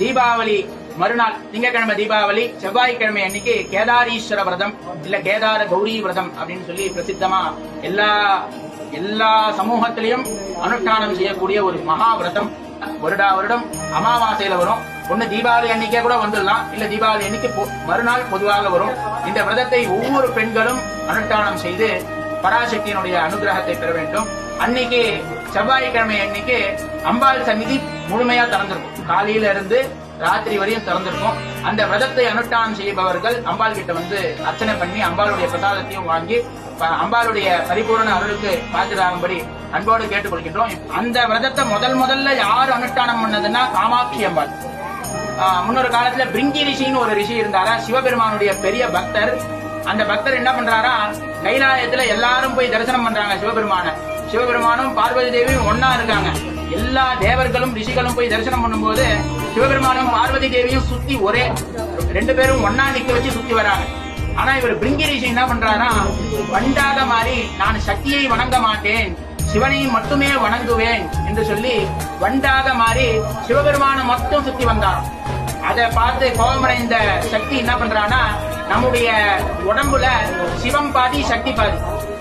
தீபாவளி மறுநாள் திங்கட்கிழமை தீபாவளி செவ்வாய்க்கிழமை அன்னைக்கு கேதாரீஸ்வர விரதம் இல்ல கேதார கௌரி விரதம் அப்படின்னு சொல்லி பிரசித்தமா எல்லா எல்லா சமூகத்திலையும் அனுஷ்டானம் செய்யக்கூடிய ஒரு மகா விரதம். வருடா வருடம் அமாவாசையில வரும். ஒண்ணு தீபாவளி அன்னைக்கே கூட வந்துடலாம். இல்ல தீபாவளி அன்னைக்கு மறுநாள் பொதுவாக வரும். இந்த விரதத்தை ஒவ்வொரு பெண்களும் அனுஷ்டானம் செய்து பராசக்தியினுடைய அனுகிரகத்தை பெற வேண்டும். அன்னைக்கு செவ்வாய்க்கிழமை அன்னைக்கு அம்பாள் சந்நிதி முழுமையா திறந்திருக்கும். காலையில இருந்து ராத்திரி வரையும் திறந்திருக்கும். அந்த விரதத்தை அனுஷ்டானம் செய்பவர்கள் அம்பாள் கிட்ட வந்து அர்ச்சனை பண்ணி அம்பாளுடைய பிரசாதத்தையும் வாங்கி அம்பாளுடைய பரிபூரண அருளுக்கு பாத்திராகும்படி அன்போடு கேட்டுக்கொள்கின்றோம். அந்த விரதத்தை முதல் முதல்ல யார் அனுஷ்டானம் பண்ணதுன்னா காமாட்சி அம்பாள். ஆஹ் முன்னொரு காலத்துல பிரிங்கி ரிஷின்னு ஒரு ரிஷி இருந்தாரா? சிவபெருமானுடைய பெரிய பக்தர். அந்த பக்தர் என்ன பண்றாரா? கைலாயத்துல எல்லாரும் போய் தரிசனம் பண்றாங்க சிவபெருமான. சிவபெருமானும் பார்வதி தேவியும் ஒன்னா இருக்காங்க. எல்லா தேவர்களும் ரிஷிகளும் போய் தரிசனம் பண்ணும்போது சிவபெருமானும் பார்வதி தேவியும் சுத்தி ஒரே ரெண்டு பேரும் ஒன்னா நிக்க வச்சு சுத்தி வராங்க. ஆனா இவர் பிரிங்கி ரிஷி என்ன பண்றாரா? வண்டாக மாறி நான் சக்தியை வணங்க மாட்டேன். சிவனை மட்டுமே வணங்குவேன் என்று சொல்லி வண்டாக மாறி சிவபெருமான மட்டும் சுத்தி வந்தாராம். அதை பார்த்து கோபமடைந்த சக்தி என்ன பண்றான்னா நம்முடைய உடம்புல சிவம் பாதி சக்தி பாதி.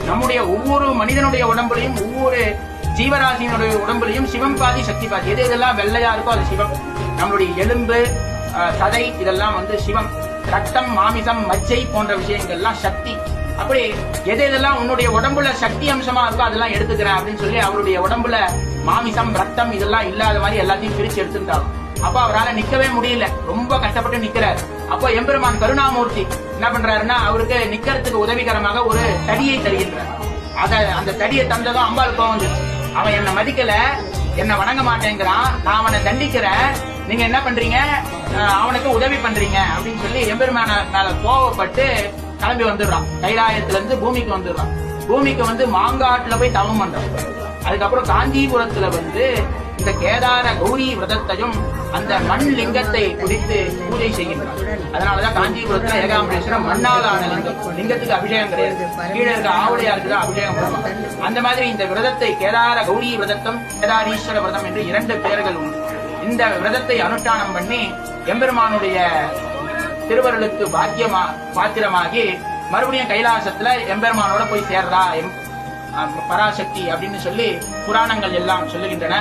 நம்முடைய ஒவ்வொரு மனிதனுடைய உடம்புலையும் ஒவ்வொரு ஜீவராசியினுடைய உடம்புலையும் சிவம் பாதி சக்தி பாதி. எது இதெல்லாம் வெள்ளையா இருக்கோ அது சிவம். நம்மளுடைய எலும்பு சதை இதெல்லாம் வந்து சிவம். ரத்தம் மாமிசம் மஜ்ஜை போன்ற விஷயங்கள்லாம் சக்தி. அப்படி எது இதெல்லாம் உன்னுடைய உடம்புல சக்தி அம்சமா இருக்கோ அதெல்லாம் எடுத்துக்கிறேன் அப்படின்னு சொல்லி அவருடைய உடம்புல மாமிசம் ரத்தம் இதெல்லாம் இல்லாத மாதிரி எல்லாத்தையும் பிரிச்சு எடுத்துட்டாலும் அப்ப அவரால் நிக்கவே முடியல. ரொம்ப கஷ்டப்பட்டு நிக்கிறார். அப்போ எம்பெருமான் கருணாமூர்த்தி என்ன பண்றாருன்னா அவருக்கு நிக்கிறதுக்கு உதவிகரமாக ஒரு தடியை தருகின்றார். அத அந்த தடியை தந்ததும் அம்பாள் கோவம் வந்துச்சு அவன் என்ன மதிக்கல என்ன வணங்க மாட்டேங்கிறான் நான் அவனை தண்டிக்கிறேன். நீங்க என்ன பண்றீங்க? அஹ் அவனுக்கு உதவி பண்றீங்க அப்படின்னு சொல்லி எம்பெருமான மேல கோவப்பட்டு கிளம்பி வந்துடுறான். கைலாயத்துல இருந்து பூமிக்கு வந்துடுறான். பூமிக்கு வந்து மாங்காட்டுல போய் தவம் பண்றான். அதுக்கப்புறம் காஞ்சிபுரத்துல வந்து இந்த கேதார கௌரி விரதத்தையும் அந்த மண் லிங்கத்தை குறித்து பூஜை செய்கின்றார். அதனாலதான் காஞ்சிபுரத்துல ஏகாம்பரேஸ்வரம் மண்ணால் ஆன லிங்கம். லிங்கத்துக்கு அபிஷேகம் கிடையாது. கீழே இருக்க ஆவுடையாருக்கு தான் அபிஷேகம் பண்ணுவாங்க அந்த மாதிரி இந்த விரதத்தை கேதார கௌரி விரதத்தம் கேதாரீஸ்வர விரதம் என்று இரண்டு பெயர்கள் உண்டு. இந்த விரதத்தை அனுஷ்டானம் பண்ணி எம்பெருமானுடைய திருவருளுக்கு பாக்கியமா பாத்திரமாகி மறுபடியும் கைலாசத்துல எம்பெருமானோட போய் சேர்றா எம்- பராசக்தி அப்படின்னு சொல்லி புராணங்கள் எல்லாம் சொல்லுகின்றன.